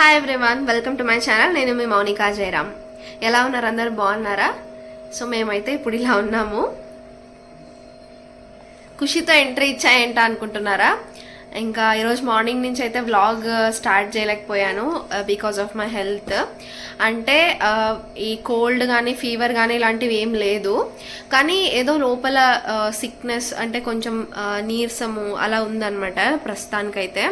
Hi everyone welcome to my channel నేను మీ మౌనికా జయరామ్. ఎలా ఉన్నారు అందరు? బాగున్నారా? సో మేమైతే ఇప్పుడు ఇలా ఉన్నాము. ఖుషితో ఎంట్రీ ఇచ్చాయంట అనుకుంటున్నారా? ఇంకా ఈరోజు మార్నింగ్ నుంచి అయితే వ్లాగ్ స్టార్ట్ చేయలేకపోయాను బికాస్ ఆఫ్ మై హెల్త్ అంటే uh, ఈ కోల్డ్ కానీ ఫీవర్ కానీ ఇలాంటివి ఏం లేదు. కానీ ఏదో లోపల uh, సిక్నెస్ అంటే కొంచెం uh, నీరసము అలా ఉందన్నమాట ప్రస్తుతానికైతే.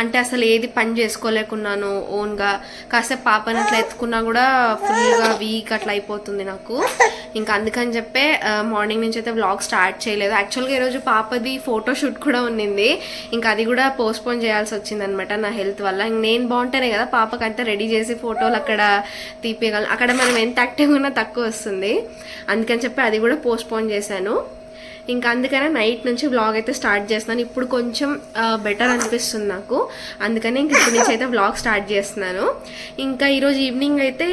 అంటే అసలు ఏది పని చేసుకోలేకున్నాను ఓన్గా. కాసేపు పాపని అట్లా ఎత్తుకున్నా కూడా ఫుల్గా వీక్ అట్లా అయిపోతుంది నాకు. ఇంకా అందుకని చెప్పే మార్నింగ్ నుంచి అయితే వ్లాగ్ స్టార్ట్ చేయలేదు. యాక్చువల్గా ఈరోజు పాపది ఫోటో షూట్ కూడా ఉన్నింది. ఇంకా అది కూడా పోస్ట్పోన్ చేయాల్సి వచ్చింది అనమాట నా హెల్త్ వల్ల. ఇంక నేను బాగుంటేనే కదా పాపకి అంతా రెడీ చేసి ఫోటోలు అక్కడ తీపియగలను. అక్కడ మనం ఎంత యాక్టివ్గా ఉన్నా తక్కువ వస్తుంది. అందుకని చెప్పి అది కూడా పోస్ట్పోన్ చేశాను. ఇంకా అందుకనే నైట్ నుంచి వ్లాగ్ అయితే స్టార్ట్ చేస్తున్నాను. ఇప్పుడు కొంచెం బెటర్ అనిపిస్తుంది నాకు. అందుకనే ఇంక ఇప్పటి నుంచి అయితే వ్లాగ్ స్టార్ట్ చేస్తున్నాను. ఇంకా ఈరోజు ఈవినింగ్ అయితే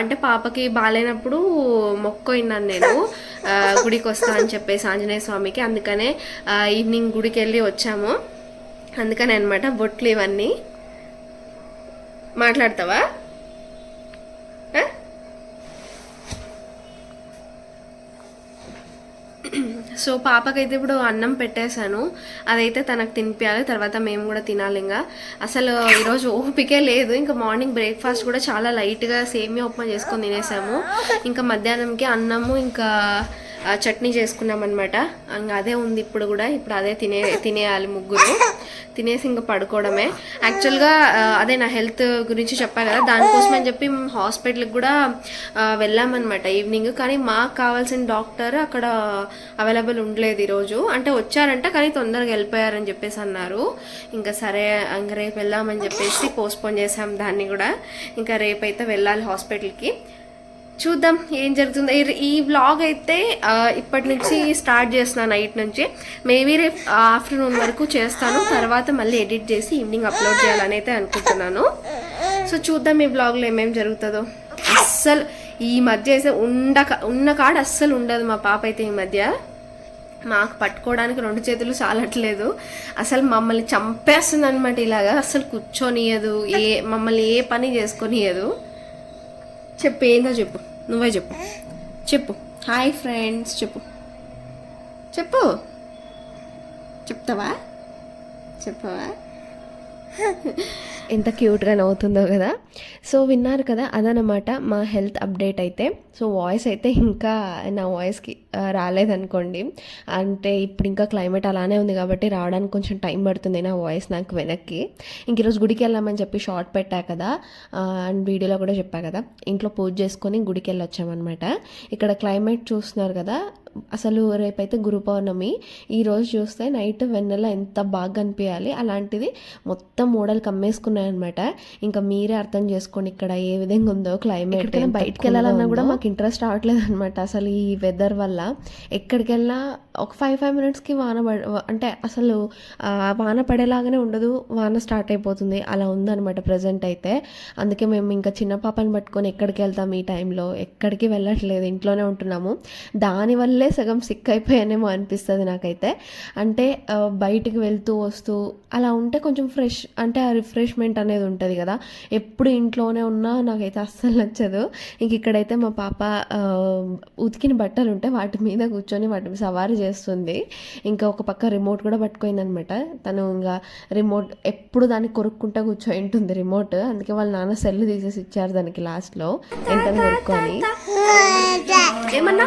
అంటే పాపకి బాగాలేనప్పుడు మొక్కోయినాను నేను. గుడికి వస్తా అని చెప్పేసి ఆంజనేయ స్వామికి. అందుకనే ఈవినింగ్ గుడికి వెళ్ళి వచ్చాము. అందుకనే అనమాట బొట్లు ఇవన్నీ. మాట్లాడతావా? సో పాపకైతే ఇప్పుడు అన్నం పెట్టేశాను. అదైతే తనకు తినిపించాలి తర్వాత మేము కూడా తినాలి ఇంకా అసలు ఈరోజు ఓపికే లేదు. ఇంకా మార్నింగ్ బ్రేక్ఫాస్ట్ కూడా చాలా లైట్గా సేమియా ఉప్మా చేసుకొని తినేసాము. ఇంకా మధ్యాహ్నంకి అన్నము ఇంకా చట్నీ చేసుకున్నాం అనమాట ఇంకా అదే ఉంది ఇప్పుడు కూడా. ఇప్పుడు అదే తినే తినేయాలి ముగ్గురు. తినేసి ఇంకా పడుకోవడమే. యాక్చువల్గా అదే నా హెల్త్ గురించి చెప్పా కదా. దానికోసం అని చెప్పి హాస్పిటల్కి కూడా వెళ్ళామన్నమాట ఈవినింగ్. కానీ మాకు కావాల్సిన డాక్టర్ అక్కడ అవైలబుల్ ఉండలేదు ఈరోజు. అంటే వచ్చారంట కానీ తొందరగా వెళ్ళిపోయారని చెప్పేసి అన్నారు. ఇంకా సరే ఇంకా రేపు వెళ్దామని చెప్పేసి పోస్ట్పోన్ చేసాం దాన్ని కూడా. ఇంకా రేపైతే వెళ్ళాలి హాస్పిటల్కి. చూద్దాం ఏం జరుగుతుందో. ఈ- బ్లాగ్ వ్లాగ్ అయితే ఇప్పటి నుంచి స్టార్ట్ చేస్తున్నాను నైట్ నుంచి. మేబీ రేపు ఆఫ్టర్నూన్ వరకు చేస్తాను. తర్వాత మళ్ళీ ఎడిట్ చేసి ఈవినింగ్ అప్లోడ్ చేయాలని అయితే అనుకుంటున్నాను. సో చూద్దాం ఈ బ్లాగ్లో ఏమేమి జరుగుతుందో. అస్సలు ఈ మధ్య అయితే ఉండక ఉన్న కాడ అస్సలు ఉండదు మా పాప అయితే ఈ మధ్య. మాకు పట్టుకోవడానికి రెండు చేతులు చాలట్లేదు. అసలు మమ్మల్ని చంపేస్తుంది అనమాట ఇలాగా. అసలు కూర్చొనియదు. ఏ మమ్మల్ని ఏ పని చేసుకొనియదు. చెప్పు ఏందో చెప్పు. నువ్వే చెప్పు. చెప్పు. హాయ్ ఫ్రెండ్స్ చెప్పు. చెప్పు. చెప్తావా? చెప్పవా? ఎంత క్యూట్గా నవ్వుతుందో కదా. సో విన్నారు కదా అదనమాట మా హెల్త్ అప్డేట్ అయితే. సో వాయిస్ అయితే ఇంకా నా వాయిస్కి రాలేదనుకోండి. అంటే ఇప్పుడు ఇంకా క్లైమేట్ అలానే ఉంది కాబట్టి రావడానికి కొంచెం టైం పడుతుంది నా వాయిస్ నాకు వెనక్కి. ఇంక ఈరోజు గుడికి వెళ్ళామని చెప్పి షార్ట్ పెట్టా కదా అండ్ వీడియోలో కూడా చెప్పా కదా. ఇంట్లో పూజ చేసుకొని గుడికి వెళ్ళి వచ్చామన్నమాట ఇక్కడ క్లైమేట్ చూస్తున్నారు కదా అసలు రేపైతే గురు పౌర్ణమి. ఈ రోజు చూస్తే నైట్ వెన్నెల ఎంత బాగా కనిపించాలి అలాంటిది మొత్తం మూడలు కమ్మేసుకున్నాయన్నమాట ఇంకా మీరే అర్థం చేసుకోండి ఇక్కడ ఏ విధంగా ఉందో క్లైమేట్ బయటికి వెళ్ళాలన్నా కూడా మాకు ఇంట్రెస్ట్ రావట్లేదు అనమాట అసలు ఈ వెదర్ వల్ల ఎక్కడికి వెళ్ళినా ఒక ఫైవ్ ఫైవ్ మినిట్స్కి వాన పడ అంటే అసలు వాన పడేలాగానే ఉండదు. వాన స్టార్ట్ అయిపోతుంది. అలా ఉందన్నమాట ప్రజెంట్ అయితే. అందుకే మేము ఇంకా చిన్న పాపని పట్టుకొని ఎక్కడికి వెళ్తాం ఈ టైంలో ఎక్కడికి వెళ్ళట్లేదు. ఇంట్లోనే ఉంటున్నాము. దానివల్లే సగం సిక్ అయిపోయానేమో అనిపిస్తుంది నాకైతే. అంటే బయటికి వెళ్తూ వస్తూ అలా ఉంటే కొంచెం ఫ్రెష్ అంటే ఆ రిఫ్రెష్మెంట్ అనేది ఉంటుంది కదా. ఎప్పుడు ఇంట్లోనే ఉన్నా నాకైతే అస్సలు నచ్చదు. ఇంక ఇక్కడైతే మా పాప ఉతికిన బట్టలు ఉంటే వాటి మీద కూర్చొని వాటి సవారీ చేస్తుంది. ఇంకా ఒక పక్క రిమోట్ కూడా పట్టుకోయిందనమాట. తను ఇంకా రిమోట్ ఎప్పుడు దాన్ని కొరుక్కుంటా కూర్చొని ఉంటుంది రిమోట్. అందుకే వాళ్ళ నాన్న సెల్ తీసేసి ఇచ్చారు దానికి లాస్ట్లో. ఎంత కొరుక్కొని. ఏమన్నా?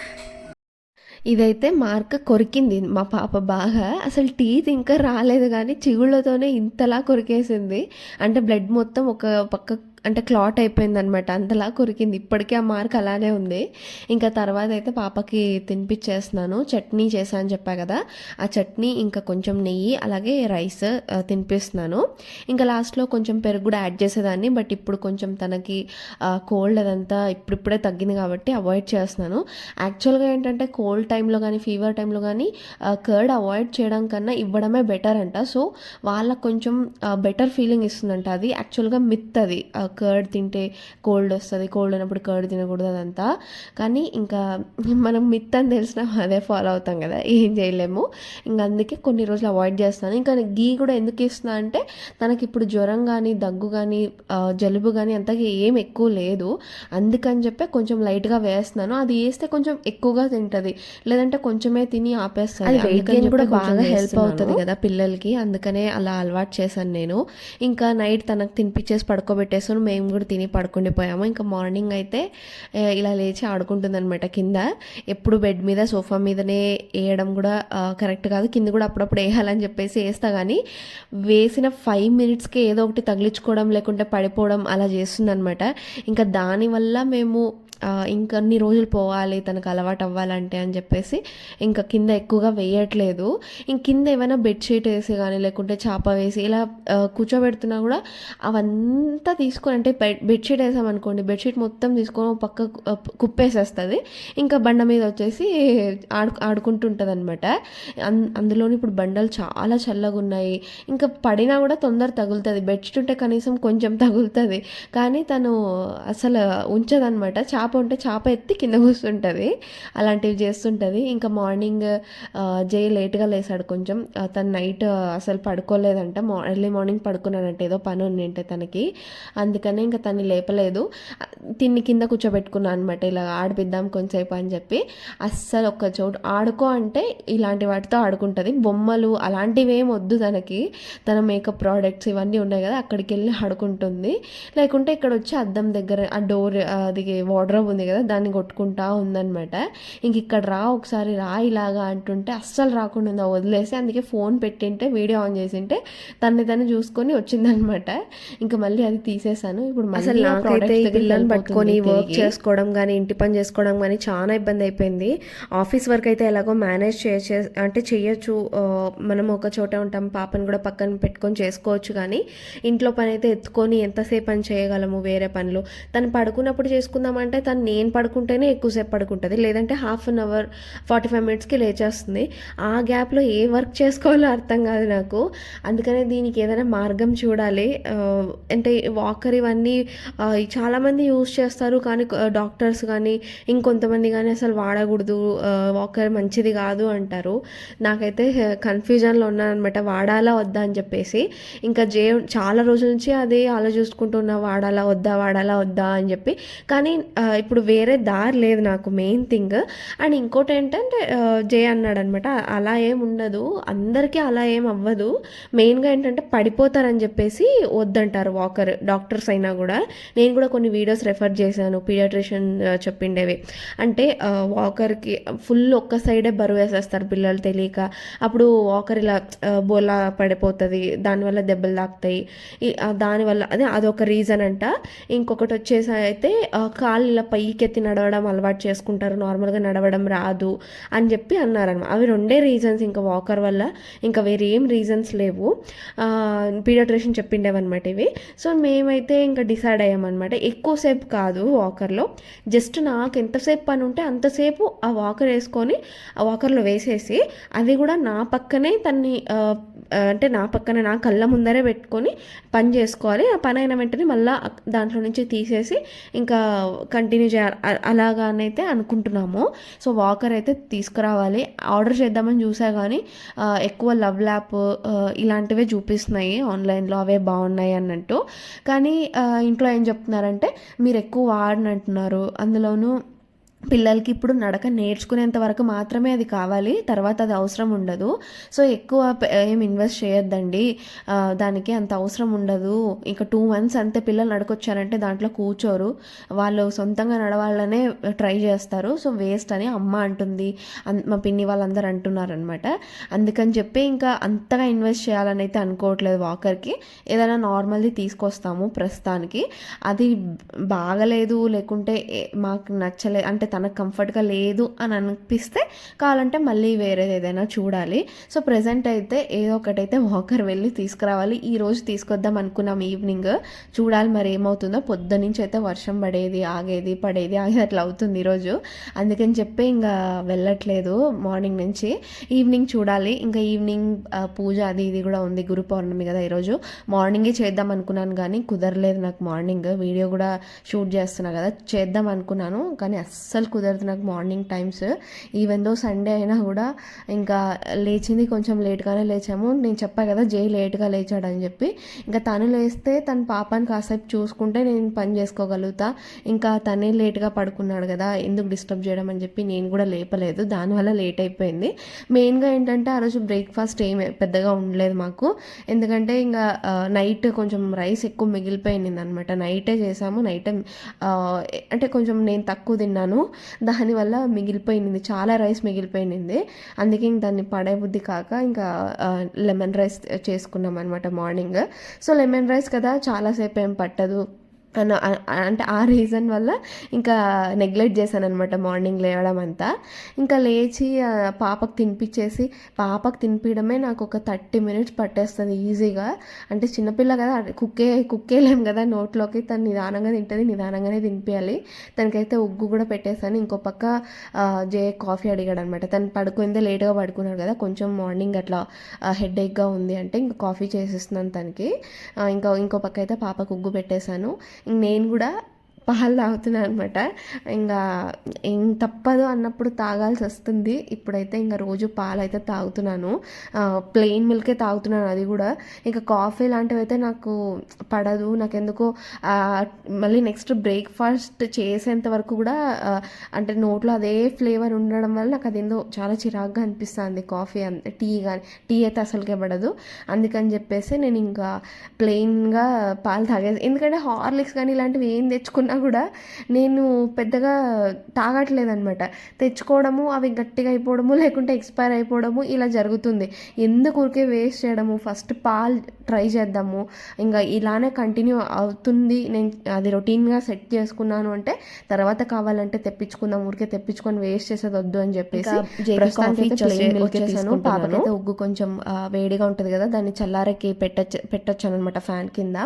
ఇదైతే మార్క్ కొరికింది మా పాప బాగా. అసలు టీత్ ఇంకా రాలేదు కానీ చిగుళ్ళతోనే ఇంతలా కొరికేసింది. అంటే బ్లడ్ మొత్తం ఒక పక్క అంటే క్లాట్ అయిపోయిందనమాట అంతలా కొరికింది. ఇప్పటికీ ఆ మార్క్ అలానే ఉంది. ఇంకా తర్వాత అయితే పాపకి తినిపించేస్తున్నాను చట్నీ చేశా అని చెప్పా కదా. ఆ చట్నీ ఇంకా కొంచెం నెయ్యి అలాగే రైస్ తినిపిస్తున్నాను. ఇంకా లాస్ట్లో కొంచెం పెరుగు కూడా యాడ్ చేసేదాన్ని. బట్ ఇప్పుడు కొంచెం తనకి కోల్డ్ అదంతా ఇప్పుడిప్పుడే తగ్గింది కాబట్టి అవాయిడ్ చేస్తున్నాను. యాక్చువల్గా ఏంటంటే కోల్డ్ టైంలో కానీ ఫీవర్ టైంలో కానీ కర్డ్ అవాయిడ్ చేయడం కన్నా ఇవ్వడమే బెటర్ అంట సో వాళ్ళకి కొంచెం బెటర్ ఫీలింగ్ ఇస్తుందంట. అది యాక్చువల్గా మిత్ అది. కర్డ్ తింటే కోల్డ్ వస్తుంది కోల్డ్ ఉన్నప్పుడు కర్డ్ తినకూడదు అదంతా. కానీ ఇంకా మనం మిత్ అని తెలిసినా అదే ఫాలో అవుతాం కదా ఏం చేయలేము. ఇంకా అందుకే కొన్ని రోజులు అవాయిడ్ చేస్తాను. ఇంకా గీ కూడా ఎందుకు ఇస్తున్నా అంటే తనకి ఇప్పుడు జ్వరం కానీ దగ్గు కానీ జలుబు కానీ అంతగా ఏం ఎక్కువ లేదు. అందుకని చెప్పి కొంచెం లైట్గా వేస్తున్నాను. అది వేస్తే కొంచెం ఎక్కువగా తింటది. లేదంటే కొంచెమే తిని weight అందుకని కూడా బాగా వేస్తున్నాను. అవుతది కదా పిల్లలకి. అందుకనే అలా అలవాటు చేశాను నేను. ఇంకా నైట్ తనకు తినిపించేసి పడుకోబెట్టేసాను. మేము కూడా తిని పడుకుండిపోయాము ఇంకా మార్నింగ్ అయితే ఇలా లేచి ఆడుకుంటుంది అనమాట కింద. ఎప్పుడు బెడ్ మీద సోఫా మీదనే వేయడం కూడా కరెక్ట్ కాదు. కింద కూడా అప్పుడప్పుడు వేయాలని చెప్పేసి వేస్తా కానీ వేసిన ఫైవ్ మినిట్స్కి ఏదో ఒకటి తగిలించుకోవడం లేకుంటే పడిపోవడం అలా చేస్తుందనమాట ఇంకా దానివల్ల మేము ఇంకన్ని రోజులు పోవాలి తనకు అలవాటు అవ్వాలంటే అని చెప్పేసి ఇంకా కింద ఎక్కువగా వేయట్లేదు. ఇంక కింద ఏమైనా బెడ్షీట్ వేసి కానీ లేకుంటే చాప వేసి ఇలా కూర్చోబెడుతున్నా కూడా అవంతా తీసుకొని అంటే బెడ్షీట్ వేసామనుకోండి బెడ్షీట్ మొత్తం తీసుకొని పక్క కుప్పేసేస్తుంది. ఇంకా బండ మీద వచ్చేసి ఆడు ఆడుకుంటుంటుంది అనమాట అందులోని ఇప్పుడు బండలు చాలా చల్లగా ఉన్నాయి ఇంకా పడినా కూడా తొందర తగులుతుంది. బెడ్షీట్ ఉంటే కనీసం కొంచెం తగులుతుంది. కానీ తను అసలు ఉంచదనమాట చేప చేప ఉంటే చేప ఎత్తి కింద కూర్చుంటుంది. అలాంటివి చేస్తుంటుంది. ఇంకా మార్నింగ్ జై లేట్గా లేసాడు కొంచెం. తను నైట్ అసలు పడుకోలేదంట. మా ఎర్లీ మార్నింగ్ పడుకున్నాడంట. ఏదో పని ఉండింటే తనకి. అందుకనే ఇంకా తను లేపలేదు. తిన్ని కింద కూర్చోబెట్టుకున్నాను అనమాట ఇలా ఆడిపిద్దాం కొంచెంసేపు అని చెప్పి. అస్సలు ఒక్క చోటు ఆడుకో అంటే ఇలాంటి వాటితో ఆడుకుంటుంది. బొమ్మలు అలాంటివి ఏం వద్దు తనకి. తన మేకప్ ప్రోడక్ట్స్ ఇవన్నీ ఉన్నాయి కదా అక్కడికి వెళ్ళి ఆడుకుంటుంది. లేకుంటే ఇక్కడ వచ్చి అద్దం దగ్గర ఆ డోర్ అది వార్డ్రోబ్ ఉంది కదా దాన్ని కొట్టుకుంటా ఉందన్నమాట. ఇంక ఇక్కడ రా ఒకసారి రా ఇలాగా అంటుంటే అస్సలు రాకుండా ఉంది. వదిలేసి అందుకే ఫోన్ పెట్టింటే వీడియో ఆన్ చేసింటే తన్ని తను చూసుకొని వచ్చిందనమాట ఇంకా మళ్ళీ అది తీసేసాను. ఇప్పుడు అసలు నాకైతే పిల్లల్ని పట్టుకొని వర్క్. చేసుకోవడం కానీ ఇంటి పని చేసుకోవడం కానీ చాలా ఇబ్బంది అయిపోయింది. ఆఫీస్ వర్క్ అయితే ఎలాగో మేనేజ్ చేయొచ్చు అంటే చేయొచ్చు. మనం ఒక చోట ఉంటాం పాపని కూడా పక్కన పెట్టుకొని చేసుకోవచ్చు కానీ ఇంట్లో పని అయితే ఎత్తుకొని ఎంతసేపు పని చేయగలము వేరే పనులు? తను పడుకున్నప్పుడు చేసుకుందామంటే తను నేను పడుకుంటేనే ఎక్కువసేపు పడుకుంటుంది. లేదంటే half an hour forty five మినిట్స్కి లేచేస్తుంది. ఆ గ్యాప్లో ఏ వర్క్ చేసుకోవాలో అర్థం కాదు నాకు. అందుకనే దీనికి ఏదైనా మార్గం చూడాలి. అంటే వాకర్ ఇవన్నీ చాలామంది యూస్ చేస్తారు. కానీ డాక్టర్స్ కానీ ఇంకొంతమంది కానీ అసలు వాడకూడదు. వాకర్ మంచిది కాదు అంటారు. నాకైతే కన్ఫ్యూజన్లో ఉన్నాను అనమాట వాడాలా వద్దా అని చెప్పేసి. ఇంకా జే చాలా రోజుల నుంచి అదే ఆలోచిస్తుంటున్నా. వాడాలా వద్దా వాడాలా వద్దా అని చెప్పి. కానీ ఇప్పుడు వేరే దారి లేదు నాకు మెయిన్ థింగ్ అండ్ ఇంకోటి ఏంటంటే జే అన్నాడు అనమాట అలా ఏం ఉండదు అందరికీ అలా ఏం అవ్వదు. మెయిన్గా ఏంటంటే పడిపోతారని చెప్పేసి వద్దంటారు వాకర్ డాక్టర్స్ అయినా కూడా. నేను కూడా కొన్ని వీడియోస్ రెఫర్ చేశాను పీడియాట్రిషియన్ చెప్పిండేవి. అంటే వాకర్కి ఫుల్ ఒక్క సైడే బరువు వేసేస్తారు పిల్లలు తెలియక. అప్పుడు వాకర్ ఇలా బోలా పడిపోతుంది దానివల్ల దెబ్బలు తాకుతాయి. దానివల్ల అదే అదొక రీజన్ అంట. ఇంకొకటి వచ్చేసి అయితే కాళ్ళు ఇలా ఇలా పైకెత్తి నడవడం అలవాటు చేసుకుంటారు నార్మల్గా నడవడం రాదు అని చెప్పి అన్నారనమాట అవి రెండే రీజన్స్ ఇంకా వాకర్ వల్ల ఇంకా వేరే ఏం రీజన్స్ లేవు. పీడియాట్రిషియన్ చెప్పిండేవన్నమాట ఇవి. సో మేమైతే ఇంకా డిసైడ్ అయ్యామన్నమాట. ఎక్కువసేపు కాదు వాకర్లో. జస్ట్ నాకు ఎంతసేపు పని ఉంటే అంతసేపు ఆ వాకర్ వేసుకొని ఆ వాకర్లో వేసేసి అది కూడా నా పక్కనే తన్ని అంటే నా పక్కన నా కళ్ళ ముందరే పెట్టుకొని పని చేసుకోవాలి. ఆ పని అయిన వెంటనే మళ్ళీ దాంట్లో నుంచి తీసేసి ఇంకా కంటిన్యూ చేయాలి అలాగానైతే అనుకుంటున్నాము. సో వాకర్ అయితే తీసుకురావాలి. ఆర్డర్ చేద్దామని చూసా కానీ ఎక్కువ లవ్ ల్యాప్ ఇలాంటివే చూపిస్తున్నాయి. ఆన్లైన్లో అవే బాగున్నాయి అన్నట్టు. కానీ ఇంట్లో ఏం చెప్తున్నారంటే మీరు ఎక్కువ వాడినంటున్నారు. అందులోనూ పిల్లలకి ఇప్పుడు నడక నేర్చుకునేంత వరకు మాత్రమే అది కావాలి. తర్వాత అది అవసరం ఉండదు. సో ఎక్కువ ఏం ఇన్వెస్ట్ చేయొద్దండి. దానికి అంత అవసరం ఉండదు. ఇంకా టూ మంత్స్ అంతే పిల్లలు నడకొచ్చారంటే దాంట్లో కూర్చోరు. వాళ్ళు సొంతంగా నడవాలనే ట్రై చేస్తారు. సో వేస్ట్ అని అమ్మ అంటుంది. అన్- మా పిన్ని వాళ్ళందరూ అంటున్నారు అనమాట అందుకని చెప్పి ఇంకా అంతగా ఇన్వెస్ట్ చేయాలని అయితే అనుకోవట్లేదు వాకర్కి. ఏదైనా నార్మల్ది తీసుకొస్తాము ప్రస్తుతానికి. అది బాగలేదు. లేకుంటే ఏ- మాకు నచ్చలేదు అంటే తనకు కంఫర్ట్గా లేదు అని అనిపిస్తే కావాలంటే మళ్ళీ వేరేది ఏదైనా చూడాలి. సో ప్రజెంట్ అయితే ఏదో ఒకటైతే వాకర్ వెళ్ళి తీసుకురావాలి. ఈ రోజు తీసుకొద్దాం అనుకున్నాం ఈవినింగ్. చూడాలి మరి ఏమవుతుందో. పొద్దు నుంచి అయితే వర్షం పడేది ఆగేది పడేది ఆగేది అట్లా అవుతుంది ఈరోజు అందుకని చెప్పి ఇంకా వెళ్ళట్లేదు మార్నింగ్ నుంచి. ఈవినింగ్ చూడాలి. ఇంకా ఈవినింగ్ పూజ అది ఇది కూడా ఉంది గురు పౌర్ణమి కదా ఈరోజు మార్నింగే చేద్దాం అనుకున్నాను కానీ కుదరలేదు నాకు మార్నింగ్. వీడియో కూడా షూట్ చేస్తున్నా కదా. చేద్దాం అనుకున్నాను కానీ అస్సలు అస్సలు కుదరదు నాకు morning times. Even though Sunday అయినా కూడా ఇంకా లేచింది కొంచెం లేట్గానే లేచాము. నేను చెప్పా కదా జై లేట్గా లేచాడని చెప్పి. ఇంకా తను లేస్తే తన పాపని కాసేపు చూసుకుంటే నేను పని చేసుకోగలుగుతా. ఇంకా తనే లేట్గా పడుకున్నాడు కదా ఎందుకు డిస్టర్బ్ చేయడం అని చెప్పి నేను కూడా లేపలేదు. దానివల్ల లేట్ అయిపోయింది. మెయిన్గా ఏంటంటే ఆ రోజు బ్రేక్ఫాస్ట్ ఏం పెద్దగా ఉండలేదు మాకు. ఎందుకంటే ఇంకా నైట్ కొంచెం రైస్ ఎక్కువ మిగిలిపోయింది అనమాట నైటే చేసాము. నైటే అంటే కొంచెం నేను తక్కువ తిన్నాను. దానివల్ల మిగిలిపోయింది చాలా రైస్ మిగిలిపోయింది. అందుకే ఇంక దాన్ని పడే బుద్ధి కాక ఇంకా లెమన్ రైస్ చేసుకున్నాం అనమాట మార్నింగ్ సో లెమన్ రైస్ కదా చాలాసేపు ఏం పట్టదు. అంటే ఆ రీజన్ వల్ల ఇంకా నెగ్లెక్ట్ చేశాను అనమాట మార్నింగ్ లేవడం అంతా. ఇంకా లేచి పాపకు తినిపించేసి పాపకు తినిపించడమే నాకు ఒక థర్టీ మినిట్స్ పట్టేస్తుంది ఈజీగా. అంటే చిన్నపిల్ల కదా కుక్కే కుక్కేలేం కదా నోట్లోకి తను నిదానంగా తింటుంది నిదానంగానే తినిపించాలి తనకైతే ఉగ్గు కూడా పెట్టేశాను. ఇంకో పక్క జే కాఫీ అడిగాడు అనమాట తను పడుకుందే లేట్గా పడుకున్నాడు కదా కొంచెం మార్నింగ్ అట్లా హెడ్ ఏక్గా ఉంది అంటే ఇంకా కాఫీ చేసిస్తున్నాను తనకి. ఇంకా ఇంకో పక్క అయితే పాపకు ఉగ్గు పెట్టేశాను. నేను కూడా పాలు తాగుతున్నాను అనమాట ఇంకా ఏం తప్పదు అన్నప్పుడు తాగాల్సి వస్తుంది. ఇప్పుడైతే ఇంకా రోజు పాలు అయితే తాగుతున్నాను ప్లెయిన్ మిల్కే తాగుతున్నాను అది కూడా. ఇంకా కాఫీ లాంటివి అయితే నాకు పడదు. నాకు ఎందుకో మళ్ళీ నెక్స్ట్ బ్రేక్ఫాస్ట్ చేసేంత వరకు కూడా అంటే నోట్లో అదే ఫ్లేవర్ ఉండడం వల్ల నాకు అదేందో చాలా చిరాగ్గా అనిపిస్తుంది కాఫీ టీ కానీ టీ అయితే అసలుకే పడదు. అందుకని చెప్పేసి నేను ఇంకా ప్లెయిన్గా పాలు తాగేది ఎందుకంటే హార్లిక్స్ కానీ ఇలాంటివి ఏం తెచ్చుకున్నా కూడా నేను పెద్దగా తాగట్లేదు అనమాట తెచ్చుకోవడము అవి గట్టిగా అయిపోవడము లేకుంటే ఎక్స్పైర్ అయిపోవడము ఇలా జరుగుతుంది. ఎందుకు ఊరికే వేస్ట్ చేయడము? ఫస్ట్ పాలు ట్రై చేద్దాము. ఇంకా ఇలానే కంటిన్యూ అవుతుంది. నేను అది రొటీన్గా సెట్ చేసుకున్నాను అంటే తర్వాత కావాలంటే తెప్పించుకుందాం ఊరికే తెప్పించుకొని వేస్ట్ చేసేది వద్దు అని చెప్పేసి తీసుకుంటున్నాను. పాపకైతే ఉగ్గు కొంచెం వేడిగా ఉంటుంది కదా దాన్ని చల్లారకి పెట్టచ్చు పెట్టచ్చు అనమాట ఫ్యాన్ కింద.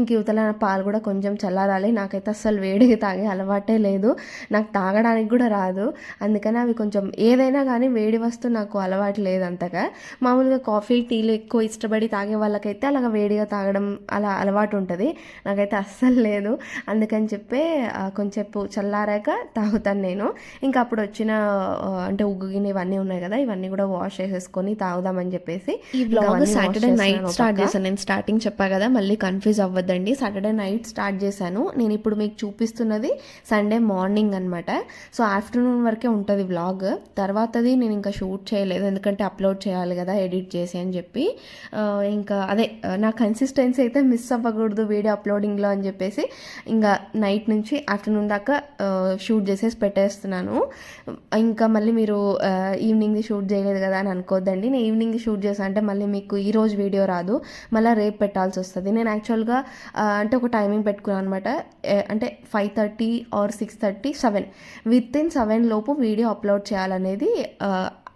ఇంక యువతల పాలు కూడా కొంచెం చల్లారాలి. నాకైతే అస్సలు వేడిగా తాగే అలవాటే లేదు. నాకు తాగడానికి కూడా రాదు. అందుకని అవి కొంచెం ఏదైనా కానీ వేడి వస్తువు నాకు అలవాటు లేదు అంతగా. మామూలుగా కాఫీ టీలు ఎక్కువ ఇష్టపడి తాగే వాళ్ళకైతే అలాగ వేడిగా తాగడం అలా అలవాటు ఉంటుంది. నాకైతే అస్సలు లేదు. అందుకని చెప్పి కొంచెంసేపు చల్లారాక తాగుతాను నేను. ఇంకా అప్పుడు వచ్చిన అంటే ఉగ్గు గిన్నె ఇవన్నీ ఉన్నాయి కదా ఇవన్నీ కూడా వాష్ చేసేసుకొని తాగుదామని చెప్పేసి ఈ బ్లాగ్ సాటర్డే నైట్ స్టార్ట్. చేశాను. నేను స్టార్టింగ్ చెప్పా కదా మళ్ళీ కన్ఫ్యూజ్ అవ్వద్దండి. సాటర్డే నైట్ స్టార్ట్ చేశాను. నేను ఇప్పుడు మీకు చూపిస్తున్నది సండే మార్నింగ్ అనమాట సో ఆఫ్టర్నూన్ వరకే ఉంటుంది వ్లాగ్. తర్వాతది నేను ఇంకా షూట్ చేయలేదు. ఎందుకంటే అప్లోడ్ చేయాలి కదా ఎడిట్ చేసి అని చెప్పి. ఇంకా అదే నా కన్సిస్టెన్సీ అయితే మిస్ అవ్వకూడదు వీడియో అప్లోడింగ్లో అని చెప్పేసి ఇంకా నైట్ నుంచి ఆఫ్టర్నూన్ దాకా షూట్ చేసేసి పెట్టేస్తున్నాను. ఇంకా మళ్ళీ మీరు ఈవినింగ్ షూట్ చేయలేదు కదా అని అనుకోవద్దండి నేను ఈవినింగ్ షూట్ చేశాను అంటే మళ్ళీ మీకు ఈ రోజు వీడియో రాదు. మళ్ళీ రేపు పెట్టాల్సి వస్తుంది. నేను యాక్చువల్గా అంటే ఒక టైమింగ్ పెట్టుకున్నాను అనమాట అంటే five thirty or six thirty seven. Within seven లోపు వీడియో అప్లోడ్ చేయాలనేది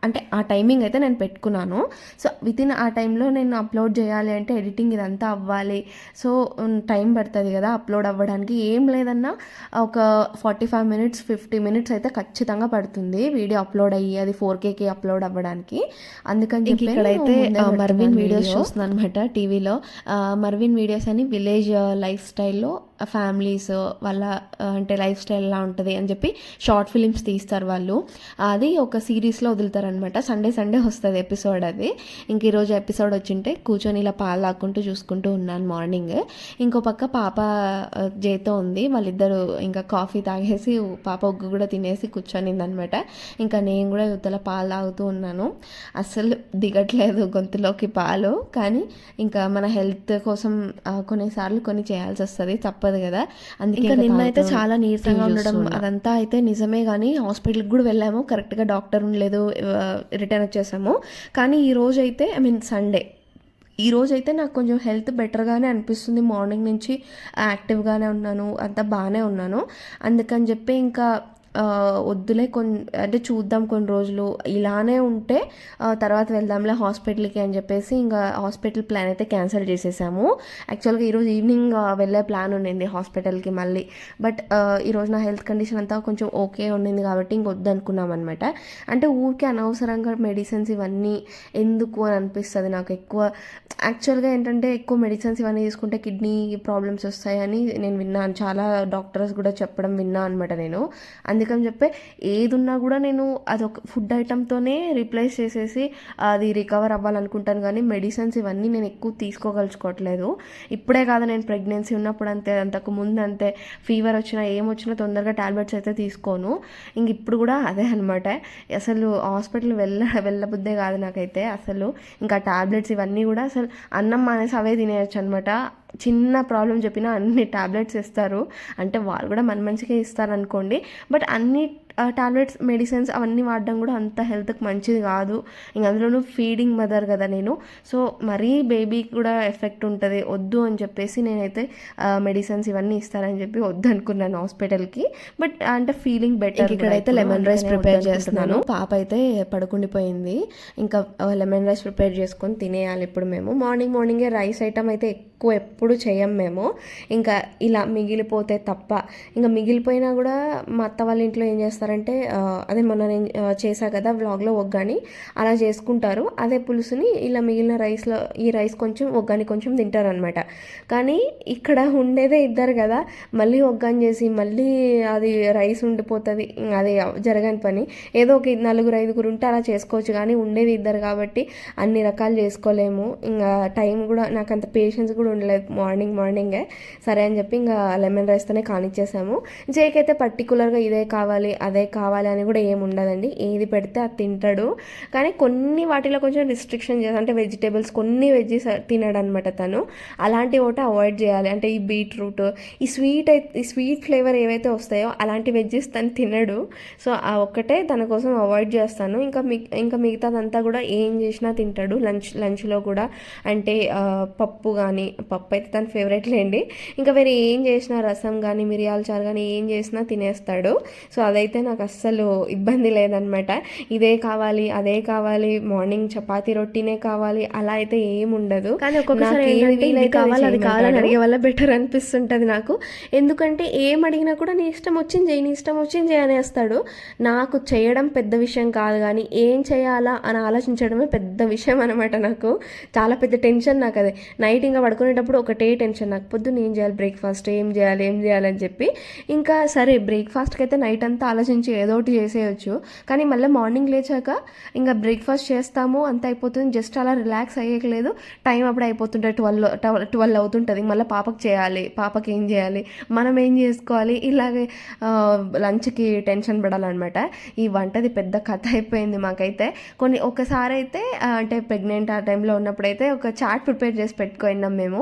అంటే ఆ టైమింగ్ అయితే నేను పెట్టుకున్నాను. సో విత్ ఇన్ ఆ టైంలో నేను అప్లోడ్ చేయాలి అంటే ఎడిటింగ్ ఇదంతా అవ్వాలి. సో టైం పడుతుంది కదా అప్లోడ్ అవ్వడానికి. ఏం లేదన్నా ఒక forty five minutes fifty minutes అయితే ఖచ్చితంగా పడుతుంది వీడియో అప్లోడ్ అయ్యి అది ఫోర్ కేకి అప్లోడ్ అవ్వడానికి. అందుకని చెప్పి ఇక్కడైతే, మర్విన్ వీడియోస్. చూస్తున్నాను అనమాట టీవీలో. మర్విన్ వీడియోస్ అని విలేజ్ లైఫ్ స్టైల్లో ఫ్యామిలీస్ వాళ్ళ అంటే లైఫ్ స్టైల్ ఎలా ఉంటుంది అని చెప్పి షార్ట్ ఫిలిమ్స్ తీస్తారు వాళ్ళు. అది ఒక సిరీస్లో వదులుతారనమాట సండే సండే వస్తుంది ఎపిసోడ్ అది. ఇంక ఈరోజు ఎపిసోడ్ వచ్చింటే కూర్చొని ఇలా పాలు లాక్కుంటూ చూసుకుంటూ ఉన్నాను మార్నింగ్. ఇంకో పక్క పాప ఆ, ఉంది. వాళ్ళిద్దరు ఇంకా కాఫీ తాగేసి పాప ఉగ్గు కూడా తినేసి కూర్చొనింది అనమాట ఇంకా నేను కూడా యువతల పాలు తాగుతూ ఉన్నాను. అస్సలు దిగట్లేదు గొంతులోకి పాలు. కానీ ఇంకా మన హెల్త్ కోసం కొన్నిసార్లు కొన్ని చేయాల్సి వస్తుంది తప్ప తప్పదు కదా? అందుకే ఇంకా ఇంకా నిన్న అయితే తాగుతూ చాలా నీరసంగా ఉండడం. అదంతా అయితే నిజమే కానీ హాస్పిటల్కి కూడా వెళ్ళాము. కరెక్ట్గా డాక్టర్ ఉండలేదు రిటర్న్ వచ్చేసాము. కానీ ఈ రోజు అయితే ఐ మీన్ సండే. ఈ రోజు అయితే నాకు కొంచెం హెల్త్ బెటర్గానే అనిపిస్తుంది. మార్నింగ్ నుంచి యాక్టివ్గానే ఉన్నాను. అంతా బాగానే ఉన్నాను. అందుకని చెప్పి ఇంకా వద్దులే కొన్ని అంటే చూద్దాం కొన్ని రోజులు. ఇలానే ఉంటే తర్వాత వెళ్దాంలే హాస్పిటల్కి అని చెప్పేసి ఇంకా హాస్పిటల్ ప్లాన్ అయితే క్యాన్సిల్ చేసేసాము. యాక్చువల్గా ఈరోజు ఈవినింగ్ వెళ్ళే ప్లాన్ ఉండింది హాస్పిటల్కి మళ్ళీ. బట్ ఈరోజు నా హెల్త్ కండిషన్ అంతా కొంచెం ఓకే ఉండింది కాబట్టి ఇంక వద్దనుకున్నాం అనమాట అంటే ఊరికే అనవసరంగా మెడిసిన్స్ ఇవన్నీ ఎందుకు అని అనిపిస్తుంది నాకు ఎక్కువ. యాక్చువల్గా ఏంటంటే ఎక్కువ మెడిసిన్స్ ఇవన్నీ తీసుకుంటే కిడ్నీ ప్రాబ్లమ్స్ వస్తాయని నేను విన్నాను. చాలా డాక్టర్స్ కూడా చెప్పడం విన్నా అనమాట నేను. అందుకని చెప్పి ఏది ఉన్నా కూడా నేను అదొక ఫుడ్ ఐటమ్తోనే రీప్లేస్ చేసేసి అది రికవర్ అవ్వాలనుకుంటాను కానీ మెడిసిన్స్ ఇవన్నీ నేను ఎక్కువ తీసుకోగలుచుకోవట్లేదు. ఇప్పుడే కాదు నేను ప్రెగ్నెన్సీ ఉన్నప్పుడు అంతే అంతకు ముందు అంతే ఫీవర్ వచ్చినా ఏం వచ్చినా తొందరగా టాబ్లెట్స్ అయితే తీసుకోను. ఇంక ఇప్పుడు కూడా అదే అనమాట అసలు హాస్పిటల్ వెళ్ళ వెళ్ళబుద్దే కాదు నాకైతే అసలు. ఇంకా టాబ్లెట్స్ ఇవన్నీ కూడా అసలు అన్నం మానేసి అవే తినేయచ్చు అనమాట చిన్న ప్రాబ్లం చెప్పినా అన్ని టాబ్లెట్స్ ఇస్తారు. అంటే వాళ్ళు కూడా మన మంచిగా ఇస్తారు అనుకోండి బట్ అన్ని టాబ్లెట్స్ మెడిసిన్స్ అవన్నీ వాడడం కూడా అంత హెల్త్కి మంచిది కాదు. ఇంక అందులోనూ ఫీడింగ్ మదర్ కదా నేను. సో మరీ బేబీకి కూడా ఎఫెక్ట్ ఉంటుంది. వద్దు అని చెప్పేసి నేనైతే మెడిసిన్స్ ఇవన్నీ ఇస్తారని చెప్పి వద్దు అనుకున్నాను హాస్పిటల్కి బట్ అంటే ఫీలింగ్ బెటర్ ఇక్కడైతే లెమన్ రైస్ ప్రిపేర్ చేస్తున్నాను. పాప అయితే పడుకుండిపోయింది. ఇంకా లెమన్ రైస్ ప్రిపేర్ చేసుకొని తినేయాలి ఇప్పుడు మేము. మార్నింగ్ మార్నింగే రైస్ ఐటమ్ అయితే ఎక్కువ ఎప్పుడు చేయం మేము. ఇంకా ఇలా మిగిలిపోతే తప్ప. ఇంకా మిగిలిపోయినా కూడా మా అత్త వాళ్ళ ఇంట్లో ఏం చేస్తారంటే అదే మొన్న నేను చేశా కదా వ్లాగ్లో ఒగ్గాని అలా చేసుకుంటారు. అదే పులుసుని ఇలా మిగిలిన రైస్లో ఈ రైస్ కొంచెం ఒగ్గాని కొంచెం తింటారు అనమాట కానీ ఇక్కడ ఉండేదే ఇద్దరు కదా మళ్ళీ ఒగ్గాని చేసి మళ్ళీ అది రైస్ ఉండిపోతుంది అది జరగని పని. ఏదో ఒక నలుగురు ఐదుగురు ఉంటే అలా చేసుకోవచ్చు. కానీ ఉండేది ఇద్దరు కాబట్టి అన్ని రకాలు చేసుకోలేము. ఇంకా టైం కూడా నాకు అంత పేషెన్స్ కూడా ఉండలేదు. మార్నింగ్ మార్నింగే. సరే అని చెప్పి ఇంకా లెమన్ రైస్తోనే కానిచ్చేసాము. జేకైతే పర్టికులర్గా ఇదే కావాలి అదే అదే కావాలని కూడా ఏమి ఉండదండి. ఏది పెడితే అది తింటాడు. కానీ కొన్ని వాటిలో కొంచెం రిస్ట్రిక్షన్ చేస్తాను అంటే వెజిటేబుల్స్ కొన్ని వెజ్జెస్ తినడు అనమాట తను. అలాంటి ఒకటి అవాయిడ్ చేయాలి. అంటే ఈ బీట్రూట్ ఈ స్వీట్ అయితే ఈ స్వీట్ ఫ్లేవర్ ఏవైతే వస్తాయో అలాంటి వెజ్జెస్ తను తినడు. సో ఆ ఒక్కటే తన కోసం అవాయిడ్ చేస్తాను. ఇంకా మి ఇంకా మిగతాదంతా కూడా ఏం చేసినా తింటాడు. లంచ్ లంచ్లో కూడా. అంటే పప్పు కానీ పప్పు అయితే తన ఫేవరెట్ లేండి. ఇంకా వేరే ఏం చేసినా రసం కానీ మిరియాల చారు కానీ ఏం చేసినా తినేస్తాడు. సో అదైతే నాకు అస్సలు ఇబ్బంది లేదనమాట. ఇదే కావాలి అదే కావాలి మార్నింగ్ చపాతీ రొట్టినే కావాలి అలా అయితే ఏం ఉండదు. కానీ ఒక్కొక్కసారి కావాలి అది కావాలని. అడిగే వల్ల బెటర్ అనిపిస్తుంటుంది నాకు. ఎందుకంటే ఏం అడిగినా కూడా నీ ఇష్టం వచ్చింది చేయి నీ ఇష్టం వచ్చింది చేయి అనేస్తాడు. నాకు చేయడం పెద్ద విషయం కాదు కానీ ఏం చేయాలా అని ఆలోచించడమే పెద్ద విషయం అనమాట నాకు. చాలా పెద్ద టెన్షన్ నాకు అదే. నైట్ ఇంకా పడుకునేటప్పుడు ఒకటే టెన్షన్ నాకు. పొద్దున్న ఏం చేయాలి? బ్రేక్ఫాస్ట్ ఏం చేయాలి? ఏం చేయాలని చెప్పి. ఇంకా సరే బ్రేక్ఫాస్ట్కి అయితే నైట్ అంతా ఆలోచించి ఏదో ఒకటి చేసేయచ్చు. కానీ మళ్ళీ మార్నింగ్ లేచాక ఇంకా బ్రేక్ఫాస్ట్ చేస్తాము అంత అయిపోతుంది. జస్ట్ అలా రిలాక్స్ అయ్యట్లేదు టైం అప్పుడు అయిపోతుంటే ట్వెల్వ్ ట్వెల్వ్ అవుతుంటుంది. మళ్ళీ పాపకి చేయాలి. పాపకి ఏం చేయాలి? మనం ఏం చేసుకోవాలి? ఇలాగే లంచ్కి టెన్షన్ పడాలన్నమాట. ఈ వంటది పెద్ద కథ అయిపోయింది మాకైతే. కొన్ని ఒకసారి అయితే అంటే ప్రెగ్నెంట్ ఆ టైంలో ఉన్నప్పుడైతే ఒక చార్ట్ ప్రిపేర్ చేసి పెట్టుకున్నాం మేము.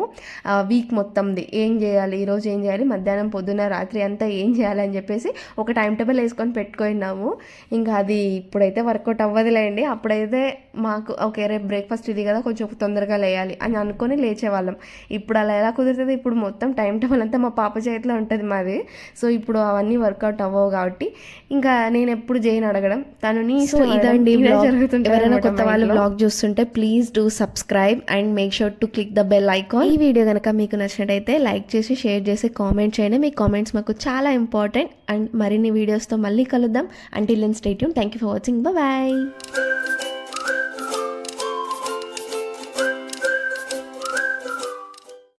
వీక్ మొత్తంది. ఏం చేయాలి? ఈరోజు ఏం చేయాలి? మధ్యాహ్నం పొద్దున్న రాత్రి అంతా ఏం చేయాలి అని చెప్పేసి ఒక టైం టేబుల్ వేసుకుని పెట్టుకున్నాము. ఇంకా అది ఇప్పుడైతే వర్కౌట్ అవ్వదులేండి. అప్పుడైతే మాకు ఓకే రేపు బ్రేక్ఫాస్ట్ ఇది కదా కొంచెం తొందరగా లేయాలి అని అనుకొని లేచేవాళ్ళం. ఇప్పుడు అలా ఎలా కుదురుతుంది? ఇప్పుడు మొత్తం టైం టేబుల్ అంతా మా పాప చేతిలో ఉంటుంది మాది. సో ఇప్పుడు అవన్నీ వర్కౌట్ అవ్వవు కాబట్టి. ఇంకా నేను ఎప్పుడు చేయను అడగడం. తను నీ సో ఇదండి ఎవరైనా కొత్త వాళ్ళు. బ్లాగ్ చూస్తుంటే please do subscribe and make sure to click the bell icon ఈ వీడియో కనుక మీకు నచ్చినట్టయితే లైక్ చేసి షేర్ చేసి కామెంట్ చేయండి. మీ కామెంట్స్ మాకు చాలా ఇంపార్టెంట్ అండ్ మరిన్ని వీడియోస్తో మళ్ళీ కలుద్దాం. Until then stay tuned thank you for watching bye